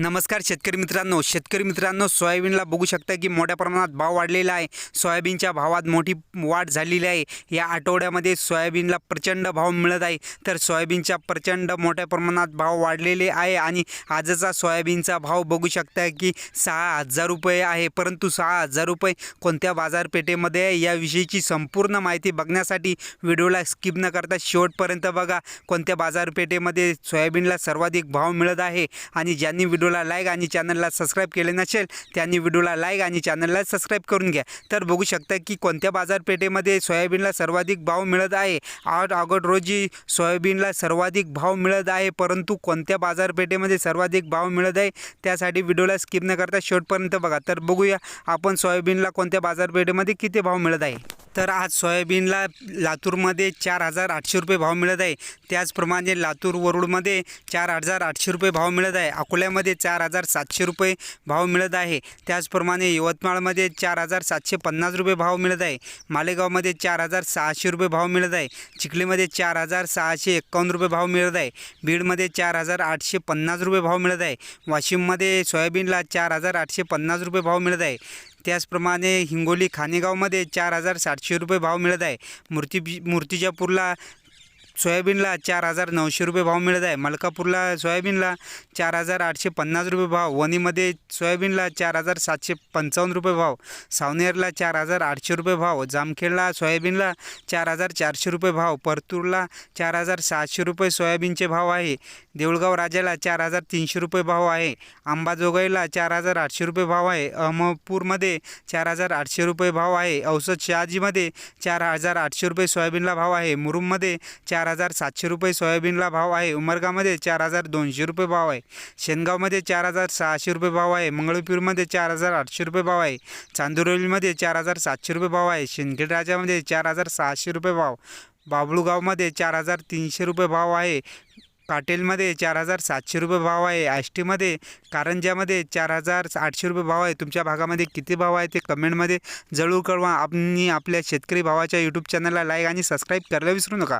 नमस्कार शेतकरी मित्रांनो. शेतकरी मित्रांनो सोयाबीनला बघू शकता की मोठ्या प्रमाणात भाव वाढलेला आहे. सोयाबीनच्या भावात मोठी वाढ झालेली आहे. या आठवड्यामध्ये सोयाबीनला प्रचंड भाव मिळत आहे. तर सोयाबीनच्या प्रचंड मोठ्या प्रमाणात भाव वाढलेले आहे आणि आजचा सोयाबीनचा भाव बघू शकता की सहा हजार रुपये आहे. परंतु सहा हजार रुपये कोणत्या बाजारपेठेमध्ये आहे याविषयीची संपूर्ण माहिती बघण्यासाठी व्हिडिओला स्किप न करता शेवटपर्यंत बघा. कोणत्या बाजारपेठेमध्ये सोयाबीनला सर्वाधिक भाव मिळत आहे आणि ज्यांनी व्हिडिओला लाईक आणि चॅनलला सबस्क्राईब केले नसेल त्यांनी व्हिडिओला लाईक आणि चॅनलला सबस्क्राईब करून घ्या. तर बघू शकता की कोणत्या बाजारपेठेमध्ये सोयाबीनला सर्वाधिक भाव मिळत आहे? आठ ऑगस्ट रोजी सोयाबीनला सर्वाधिक भाव मिळत आहे परंतु कोणत्या बाजारपेठेमध्ये सर्वाधिक भाव मिळत आहे? त्यासाठी व्हिडिओला स्किप न करता शेवटपर्यंत बघा. तर बघूया आपण सोयाबीनला कोणत्या बाजारपेठेमध्ये किती भाव मिळत आहे? तर आज सोयाबीनला लातूरमध्ये चार हजार आठशे रुपये भाव मिळत आहे. त्याचप्रमाणे लातूर वरुडमध्ये चार हजार आठशे रुपये भाव मिळत आहे. अकोल्यामध्ये चार हजार सातशे रुपये भाव मिळत आहे. त्याचप्रमाणे यवतमाळमध्ये चार हजार सातशे पन्नास रुपये भाव मिळत आहे. मालेगावमध्ये चार हजार सहाशे रुपये भाव मिळत आहे. चिखलीमध्ये चार हजार सहाशे एक्कावन्न रुपये भाव मिळत आहे. बीडमध्ये चार हजार आठशे पन्नास रुपये भाव मिळत आहे. वाशिममध्ये सोयाबीनला चार हजार आठशे पन्नास रुपये भाव मिळत आहे. त्याचप्रमाणे हिंगोली खानेगावमध्ये चार हजार सातशे रुपये भाव मिळत आहे. मूर्ती मूर्तिजापूरला सोयाबीनला चार हजार नऊशे रुपये भाव मिळत आहे. मलकापूरला सोयाबीनला चार हजार आठशे पन्नास रुपये भाव. वणीमध्ये सोयाबीनला चार हजार सातशे पंचावन्न रुपये भाव. सावनेरला चार हजार आठशे रुपये भाव. जामखेडला सोयाबीनला चार हजार चारशे रुपये भाव. परतूरला चार हजार सहाशे रुपये सोयाबीनचे भाव आहे. देऊळगाव राजाला चार हजार तीनशे रुपये भाव आहे. अंबाजोगाईला चार हजार आठशे रुपये भाव आहे. अहमदपूरमध्ये चार हजार आठशे रुपये भाव आहे. औसत शहाजीमध्ये चार हजार आठशे रुपये सोयाबीनला भाव आहे. मुरुममध्ये चार चार हजार सातशे रुपये सोयाबीनला भाव आहे. उमरगामध्ये चार हजार दोनशे रुपये भाव आहे. शेनगावमध्ये चार हजार सहाशे रुपये भाव आहे. मंगळपीरमध्ये चार हजार आठशे रुपये भाव आहे. चांदुरोलीमध्ये चार हजार सातशे रुपये भाव आहे. शिंदखेड राजामध्ये चार हजार सहाशे रुपये भाव. बाबळूगावमध्ये चार हजार तीनशे रुपये भाव आहे. काटेलमध्ये चार हजार सातशे रुपये भाव आहे. आष्टीमध्ये कारंजामध्ये चार हजार आठशे रुपये भाव आहे. तुमच्या भागामध्ये किती भाव आहे ते कमेंटमध्ये जरूर कळवा. आणि आपल्या शेतकरी भावाच्या यूट्यूब चॅनलला लाईक आणि सबस्क्राईब करायला विसरू नका.